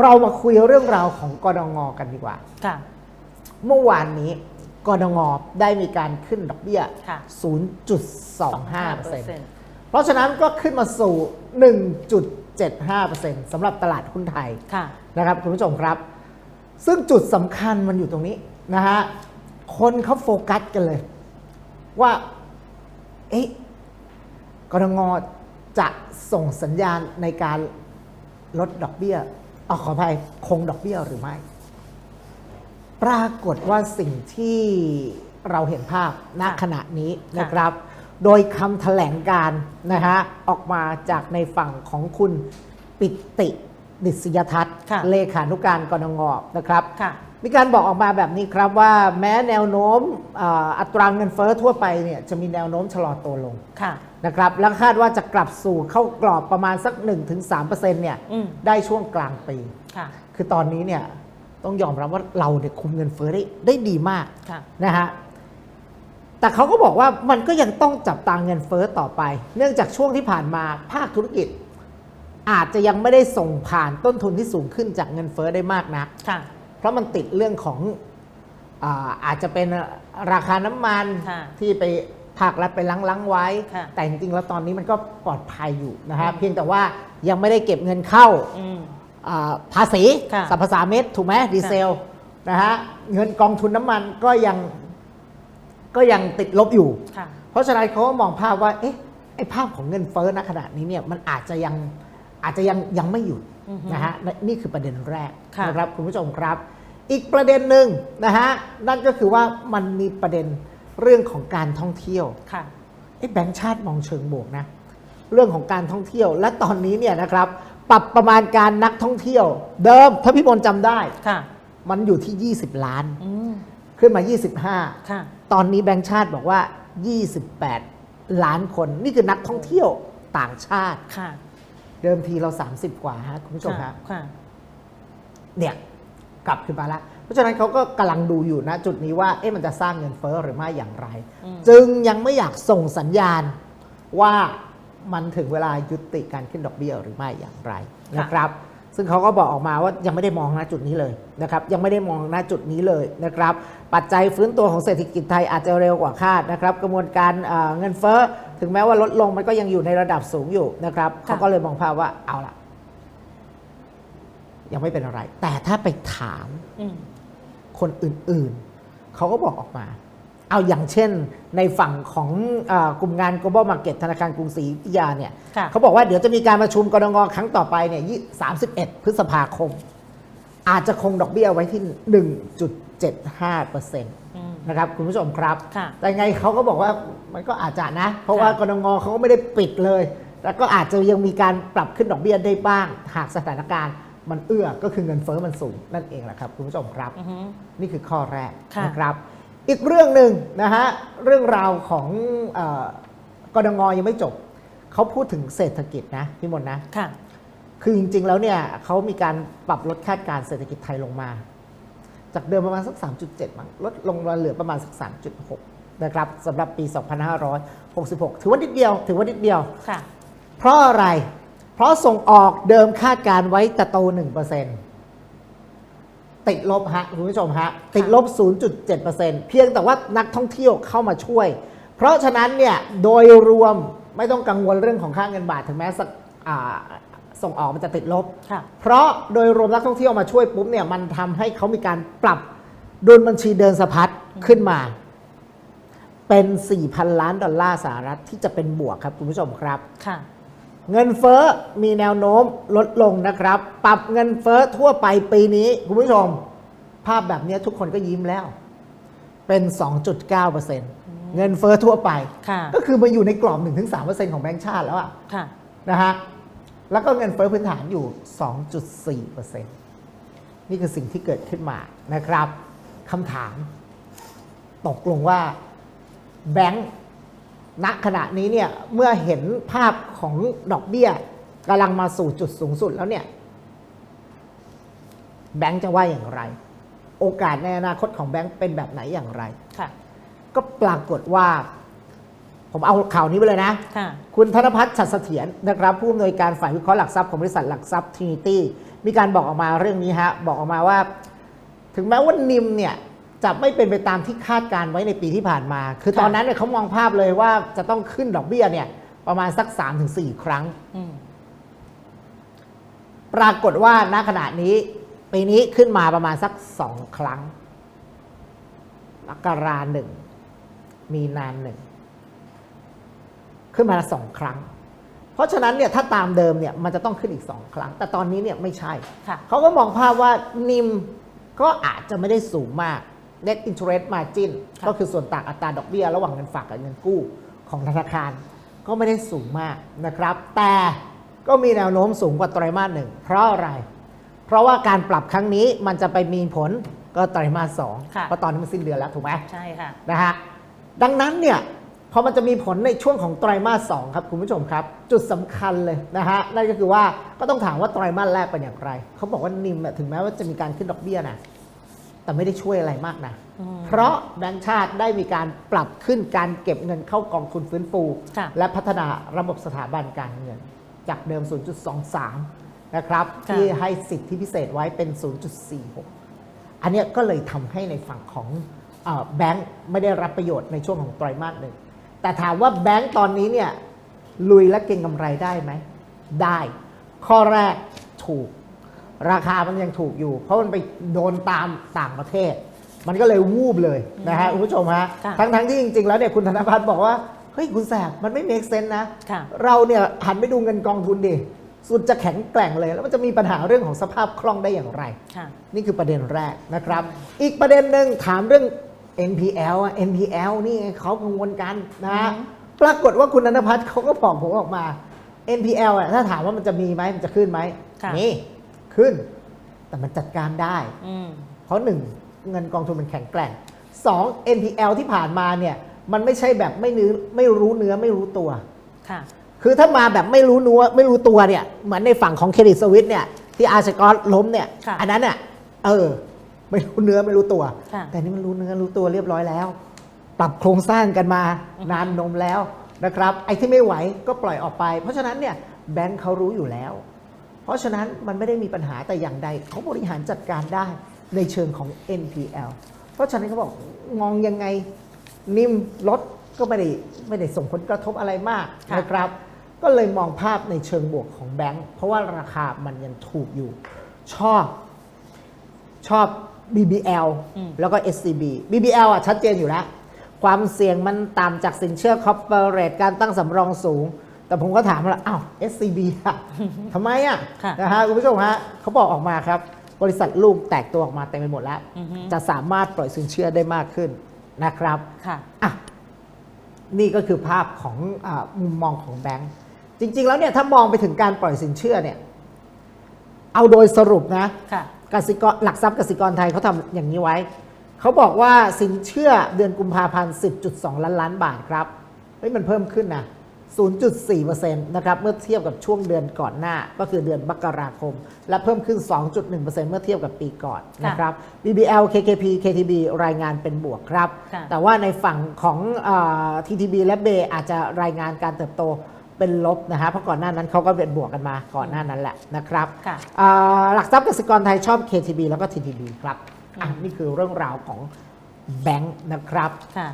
เรามาคุยเรื่องราวของกดงกันดีกว่า ค่ะ เมื่อวานนี้กดงได้มีการขึ้นดอกเบี้ย ค่ะ 0.25%เพราะฉะนั้นก็ขึ้นมาสู่ 1.75%สำหรับตลาดหุ้นไทยค่ะ นะครับคุณผู้ชมครับ ซึ่งจุดสำคัญมันอยู่ตรงนี้นะฮะ คนเขาโฟกัสกันเลย ว่า เอ๊ะกรงจะส่งสัญญาณในการลดดอกเบี้ย เอาขออภัยคงดอกเบี้ยหรือไม่ ปรากฏว่าสิ่งที่เราเห็นภาพณค่ะขณะนี้ค่ะนะครับ โดยคำแถลงการณ์นะฮะออกมาจากในฝั่งของคุณปิติดิษยทัศน์ค่ะเลขานุการกรงนะครับค่ะมีการบอกออกมาแบบนี้ครับว่าแม้แนวโน้มอ่าอัตราเงินเฟ้อทั่วไปเนี่ยจะมีแนวโน้มชะลอตัวลงค่ะ นะครับแล้วคาดว่าจะกลับสู่เข้ากรอบประมาณสัก 1-3%เนี่ยอืมได้ช่วงกลางปีค่ะคือตอนนี้เนี่ยต้องยอมรับว่าเราเนี่ยคุมเงินเฟ้อได้ได้ดีมากค่ะนะฮะแต่เขาก็บอกว่ามันก็ยังต้องจับตาเงินเฟ้อต่อไป เนื่องจากช่วงที่ผ่านมาภาคธุรกิจ อาจจะยังไม่ได้ส่งผ่านต้นทุนที่สูงขึ้นจากเงินเฟ้อได้มากนักค่ะเพราะมันติดเรื่องของอาอาจจะเป็นราคาน้ำมันค่ะที่ไป ภาครัฐไปลังๆไว้ ค่ะแต่จริงๆแล้วตอนนี้มันก็ปลอดภัยอยู่นะฮะอืม เพียงแต่ว่ายังไม่ได้เก็บเงินเข้า อืม อ่าภาษีค่ะสรรพสามิตถูกไหมดีเซลนะฮะเงินกองทุนน้ำมันก็ยังก็ยังติดลบอยู่ ค่ะ เพราะฉะนั้นเขาก็มองภาพว่า เอ๊ะไอ้ภาพของเงินเฟ้อณขณะนี้เนี่ยมันอาจจะยังอาจจะยังยังไม่หยุดอือฮึนะฮะนี่คือประเด็นแรกค่ะ นะครับคุณผู้ชมครับ อีกประเด็นหนึ่งนะฮะนั่นก็คือว่ามันมีประเด็น เรื่องของการท่องเที่ยวค่ะไอ้แบงค์ชาติมองเชิงบวกนะ เรื่องของการท่องเที่ยว และตอนนี้เนี่ยนะครับ ปรับประมาณการนักท่องเที่ยว เดิมถ้าพี่บนจำได้ค่ะ มันอยู่ที่ 20 ล้าน อืมขึ้นมา 25 ค่ะ ตอนนี้แบงค์ชาติบอกว่า 28 ล้านคน นี่คือนักท่องเที่ยวต่างชาติ ค่ะเดิมทีเรา 30 กว่าฮะคุณผู้ชมค่ะฮะค่ะ เนี่ย กลับขึ้นมาแล้ว เพราะฉะนั้นเขาก็กำลังดูอยู่นะจุดนี้ว่าเอ๊ะมันจะสร้างเงินเฟ้อหรือไม่อย่างไรอืมจึงยังไม่อยากส่งสัญญาณว่ามันถึงเวลายุติการขึ้นดอกเบี้ยหรือไม่อย่างไรนะครับ ซึ่งเขาก็บอกออกมาว่ายังไม่ได้มองณจุดนี้เลยนะครับ ยังไม่ได้มองณจุดนี้เลยนะครับ ปัจจัยฟื้นตัวของเศรษฐกิจไทยอาจจะเร็วกว่าคาดนะครับ กระบวนการเอ่อเงินเฟ้อถึงแม้ว่าลดลงมันก็ยังอยู่ในระดับสูงอยู่นะครับค่ะเขาก็เลยมองภาพว่าเอาละ ยังไม่เป็นอะไร แต่ถ้าไปถามอืมคนอื่นๆ เขาก็บอกออกมา เอาอย่างเช่นในฝั่งของเออกลุ่มงาน global market ธนาคารกรุงศรีอยุธยาเนี่ยค่ะเขาบอกว่าเดี๋ยวจะมีการประชุมกรงงครั้งต่อไปเนี่ยยี่31 พฤษภาคม อาจจะคงดอกเบี้ยไว้ที่ 1.75%นอืมะครับคุณผู้ชมครับค่ะแต่ไงเขาก็บอกว่ามันก็อาจจะนะ เพราะว่าค่ะกรงงเขาก็ไม่ได้ปิดเลย แล้วก็อาจจะยังมีการปรับขึ้นดอกเบี้ยได้บ้างหากสถานการณ์ มันเอื้อก็คือเงินเฟ้อมันสูงนั่นเองแหละครับคุณผู้ชมครับอือฮึนี่คือข้อแรกค่ะนะครับ อีกเรื่องหนึ่งนะฮะเรื่องราวของเออกรงงยังไม่จบเขาพูดถึงเศรษฐกิจนะพี่มนต์นะค่ะคือจริงๆแล้วเนี่ยเขามีการปรับลดคาดการณ์เศรษฐกิจไทยลงมา จากเดิมประมาณสัก 3.7มั้งลดลงมาเหลือประมาณสัก 3.6 นะครับสำหรับปี 2566 ถือว่านิดเดียว ถือว่านิดเดียวค่ะเพราะอะไร เพราะส่งออกเดิมคาดการไว้จะโต 1%ติดลบฮะคุณผู้ชมฮะ ติดลบ 0.7%เพียงแต่ว่านักท่องเที่ยวเข้ามาช่วย เพราะฉะนั้นเนี่ยโดยรวมไม่ต้องกังวลเรื่องของค่าเงินบาทถึงแม้สักอ่าส่งออกมันจะติดลบค่ะเพราะโดยรวมนักท่องเที่ยวมาช่วยปุ๊บเนี่ยมันทำให้เขามีการปรับดุลบัญชีเดินสะพัดขึ้นมา เป็น 4,000 ล้านดอลลาร์สหรัฐที่จะเป็นบวกครับคุณผู้ชมครับค่ะ เงินเฟ้อมีแนวโน้มลดลงนะครับ ปรับเงินเฟ้อทั่วไปปีนี้คุณผู้ชม ภาพแบบนี้ทุกคนก็ยิ้มแล้ว เป็น 2.9%เงินเฟ้อทั่วไปค่ะก็คือมาอยู่ในกรอบ 1-3%ของแบงก์ชาติแล้วอะค่ะนะฮะแล้วก็เงินเฟ้อพื้นฐานอยู่ 2.4%นี่คือสิ่งที่เกิดขึ้นมานะครับคำถาม ตกลงว่าแบงค์ ณขณะนี้เนี่ยเมื่อเห็นภาพของดอกเบี้ยกำลังมาสู่จุดสูงสุดแล้วเนี่ยแบงค์จะว่าอย่างไร โอกาสในอนาคตของแบงค์เป็นแบบไหนอย่างไรค่ะก็ปรากฏว่าผผมเอาข่าวนี้ไปเลยนะค่ะคุณธนพัฒน์ฉัตรเสถียรนะครับ ผู้อำนวยการฝ่ายวิเคราะห์หลักทรัพย์ของบริษัทหลักทรัพย์ทรินิตี้มีการบอกออกมาเรื่องนี้ฮะ บอกออกมาว่า ถึงแม้ว่านิมเนี่ย จะไม่เป็นไปตามที่คาดการไว้ในปีที่ผ่านมา คือค่ะตอนนั้นเนี่ยเขามองภาพเลยว่าจะต้องขึ้นดอกเบี้ยเนี่ยประมาณสัก 3-4 ครั้งอืมปรากฏว่าณขณะนี้ปีนี้ขึ้นมาประมาณสักสองครั้งมกราหนึ่ง มีนานหนึ่ง ขึ้นมาละสองครั้ง เพราะฉะนั้นเนี่ยถ้าตามเดิมเนี่ยมันจะต้องขึ้นอีกสองครั้ง แต่ตอนนี้เนี่ยไม่ใช่ค่ะเขาก็มองภาพว่านิมก็อาจจะไม่ได้สูงมาก net interest margin ค่ะก็คือส่วนต่างอัตราดอกเบี้ยระหว่างเงินฝากกับเงินกู้ของธนาคาร ก็ไม่ได้สูงมากนะครับ แต่ก็มีแนวโน้มสูงกว่าไตรมาสหนึ่งเพราะอะไร เพราะว่าการปรับครั้งนี้มันจะไปมีผลก็ไตรมาสสองค่ะเพราะตอนนี้มันสิ้นเดือนแล้วถูกไหมใช่ค่ะนะฮะดังนั้นเนี่ยพอมันจะมีผลในช่วงของไตรมาสสองครับคุณผู้ชมครับ จุดสำคัญเลยนะฮะนั่นก็คือว่าก็ต้องถามว่าไตรมาสแรกเป็นอย่างไรเขาบอกว่านิมอะถึงแม้ว่าจะมีการขึ้นดอกเบี้ยนะ แต่ไม่ได้ช่วยอะไรมากนะอืมเพราะแบงก์ชาติได้มีการปรับขึ้นการเก็บเงินเข้ากองทุนฟื้นฟูค่ะและพัฒนาระบบสถาบันการเงิน จากเดิม 0.23 นะครับค่ะที่ให้สิทธิพิเศษไว้เป็น 0.46 อันเนี้ยก็เลยทำให้ในฝั่งของเออแบงก์ไม่ได้รับประโยชน์ในช่วงของไตรมาสหนึ่ง แต่ถามว่าแบงก์ตอนนี้เนี่ยลุยและเก็งกำไรได้ไหม ได้ ข้อแรกถูก ราคามันยังถูกอยู่ เพราะมันไปโดนตามต่างประเทศ มันก็เลยวูบเลยนะฮะคุณผู้ชมฮะค่ะทั้งทั้งๆที่จริง ๆ แล้วเนี่ยคุณธนพัฒน์บอกว่า เฮ้ยคุณแสบมันไม่เมคเซนนะ ค่ะ เราเนี่ยหันไปดูเงินกองทุนดิสุดจะแข็งแกร่งเลย แล้วมันจะมีปัญหาเรื่องของสภาพคล่องได้อย่างไร ค่ะ นี่คือประเด็นแรกนะครับ อีกประเด็นหนึ่งถามเรื่อง NPL อะ NPL นี่ไงเขากังวลกันนะฮะอือฮึ ปรากฏว่าคุณนันทพัฒน์เขาก็บอกผมออกมา NPL อะถ้าถามว่ามันจะมีไหมมันจะขึ้นไหมค่ะ นี่ ขึ้น แต่มันจัดการได้อืมเพราะหนึ่งเงินกองทุนมันแข็งแกร่งสอง NPL ที่ผ่านมาเนี่ยมันไม่ใช่แบบไม่เนื้อไม่รู้เนื้อไม่รู้ตัวค่ะคือถ้ามาแบบไม่รู้นัวไม่รู้ตัวเนี่ยเหมือนในฝั่งของเครดิตสวิตเนี่ยที่อาร์เซกอสล้มเนี่ยค่ะอันนั้นเนี่ยเออไม่รู้เนื้อไม่รู้ตัวค่ะแต่นี่มันรู้เนื้อรู้ตัวเรียบร้อยแล้ว ปรับโครงสร้างกันมาอือฮึนานนมแล้วนะครับ ไอ้ที่ไม่ไหวก็ปล่อยออกไป เพราะฉะนั้นเนี่ยแบงค์เขารู้อยู่แล้ว เพราะฉะนั้นมันไม่ได้มีปัญหาแต่อย่างใดเขาบริหารจัดการได้ในเชิงของ NPL เพราะฉะนั้นเขาบอกมองยังไงนิ่มลดก็ไม่ได้ไม่ได้ส่งผลกระทบอะไรมากค่ะนะครับ ก็เลยมองภาพในเชิงบวกของแบงค์เพราะว่าราคามันยังถูกอยู่ ชอบชอบ BBL อืมแล้วก็ SCB BBL อะชัดเจนอยู่แล้ว ความเสี่ยงมันต่ำจากสินเชื่อคอร์ปอเรทการตั้งสำรองสูง แต่ผมก็ถามว่าอ้าว SCB อะทำไมอะค่ะนะฮะคุณผู้ชมฮะเขาบอกออกมาครับ บริษัทลูกแตกตัวออกมาเต็มไปหมดแล้ว อือฮึ จะสามารถปล่อยสินเชื่อได้มากขึ้นนะครับค่ะ อะนี่ก็คือภาพของอามุมมองของแบงก์จริง ๆ แล้วเนี่ยถ้ามองไปถึงการปล่อยสินเชื่อเนี่ย เอาโดยสรุปนะ ค่ะ กสิกรหลักทรัพย์กสิกรไทยเขาทำอย่างนี้ไว้ เขาบอกว่าสินเชื่อเดือนกุมภาพันธ์ 10.2 ล้านล้านบาทครับเฮ้ยมันเพิ่มขึ้นนะ 0.4%นะครับเมื่อเทียบกับช่วงเดือนก่อนหน้าก็คือเดือนมกราคม และเพิ่มขึ้น 2.1%เมื่อเทียบกับปีก่อนนะครับ BBL KKP KTB รายงานเป็นบวกครับค่ะแต่ว่าในฝั่งของเออ TTB และเบอาจจะรายงานการเติบโตเป็นลบนะฮะเพราะก่อนหน้านั้นเขาก็เป็นบวกกันมาก่อนหน้านั้นแหละนะครับค่ะอ่าหลักทรัพย์กสิกรไทยชอบ KTB แล้วก็ TTB ครับอะอืมนี่คือเรื่องราวของแบงค์นะครับค่ะ